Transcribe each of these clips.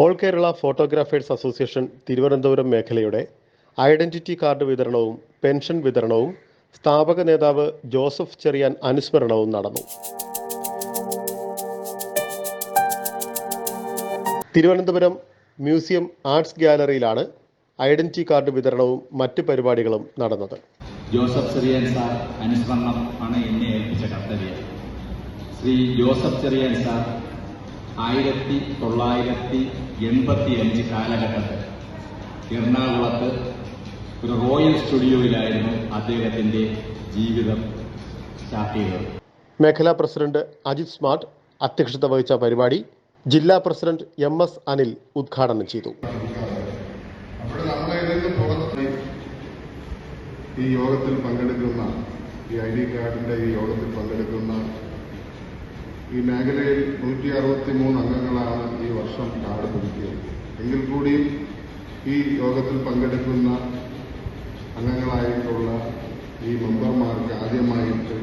All Kerala photographers association Thiruvananthapuram മേഖലയുടെ identity card വിതരണവും pension വിതരണവും സ്ഥാപക നേതാവ് ജോസഫ് ചെറിയാൻ അനുസ്മരണവും നടന്നു. തിരുവനന്തപുരം മ്യൂസിയം ആർട്സ് ഗ്യാലറിയിലാണ് ഐഡന്റിറ്റി കാർഡ് വിതരണവും മറ്റ് പരിപാടികളും നടന്നത്. ജോസഫ് ചെറിയൻ സാർ അനുസ്മരണം ആണ് എന്നെ ഏൽപ്പിച്ച കർത്തവ്യം. ശ്രീ ജോസഫ് ചെറിയൻ സാർ ആയിരത്തി തൊള്ളായിരത്തി എൺപത്തി അഞ്ച് കാലഘട്ടത്തിൽ എറണാകുളത്ത് ഒരു റോയൽ സ്റ്റുഡിയോയിലായിരുന്നു അദ്ദേഹത്തിന്റെ ജീവിതം സ്റ്റാർട്ട് ചെയ്തത്. മേഖലാ പ്രസിഡന്റ് അജിത് സ്മാർട്ട് അധ്യക്ഷത വഹിച്ച പരിപാടി ജില്ലാ പ്രസിഡന്റ് എം എസ് അനിൽ ഉദ്ഘാടനം ചെയ്തു. ഈ യോഗത്തിൽ പങ്കെടുക്കുന്ന ഈ ഐ ഡി കാർഡിന്റെ ഈ യോഗത്തിൽ പങ്കെടുക്കുന്ന ഈ മേഖലയിൽ നൂറ്റി അറുപത്തി മൂന്ന് അംഗങ്ങളാണ് ഈ വർഷം കാർഡ് പുതുക്കിയത് എങ്കിൽ കൂടിയും ഈ യോഗത്തിൽ പങ്കെടുക്കുന്ന അംഗങ്ങളായിട്ടുള്ള ഈ മെമ്പർമാർക്ക് ആദ്യമായിട്ട്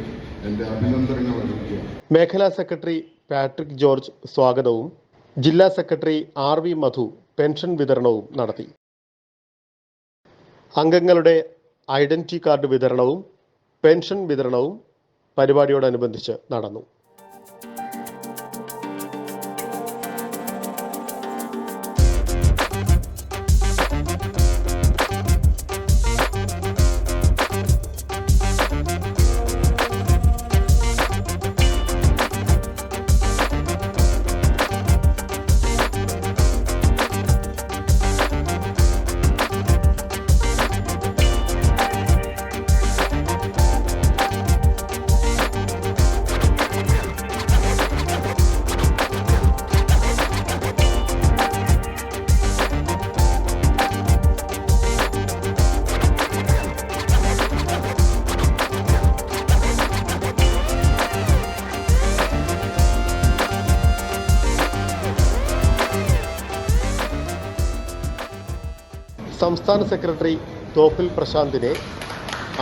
എന്റെ അഭിനന്ദനങ്ങൾ അറിയിക്കുക. മേഖലാ സെക്രട്ടറി പാട്രിക് ജോർജ് സ്വാഗതവും ജില്ലാ secretary R V Madhu pension വിതരണവും നടത്തി. അംഗങ്ങളുടെ ഐഡന്റിറ്റി കാർഡ് വിതരണവും പെൻഷൻ വിതരണവും പരിപാടിയോടനുബന്ധിച്ച് നടന്നു. സംസ്ഥാന സെക്രട്ടറി തോപ്പിൽ പ്രശാന്തിനെ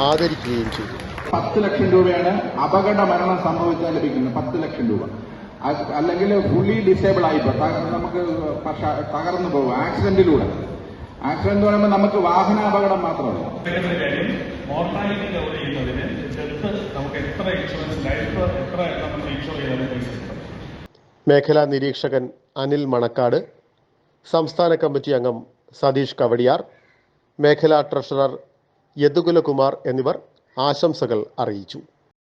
ആദരിക്കുകയും ചെയ്തു. പത്ത് ലക്ഷം രൂപയാണ് അപകട മരണം സംഭവിച്ചാൽ ലഭിക്കുന്നത്. പത്ത് ലക്ഷം രൂപ. അല്ലെങ്കിൽ ഫുള്ളി ഡിസേബിൾ ആയിപ്പോ. നമുക്ക് തകർന്നു പോകും. ആക്സിഡന്റിലൂടെ. ആക്സിഡന്റ് എന്ന് പറയുമ്പോൾ നമുക്ക് വാഹന അപകടം മാത്രമല്ല. അദ്ദേഹത്തിന്റെ കാര്യം മോർട്ടാലിറ്റി കവർ ചെയ്യുന്നതിന് ഡെത്ത് നമുക്ക് എത്ര ഇൻഷുറൻസ് ലൈഫ് എത്ര നമുക്ക് ഇൻഷുർ ചെയ്താലും പൈസ മേഖലാ നിരീക്ഷകൻ അനിൽ മണക്കാട് സംസ്ഥാന കമ്മിറ്റി അംഗം സതീഷ് കവടിയാർ മേഖലാ ട്രഷറർ യദുകുലകുമാർ എന്നിവർ ആശംസകൾ അറിയിച്ചു.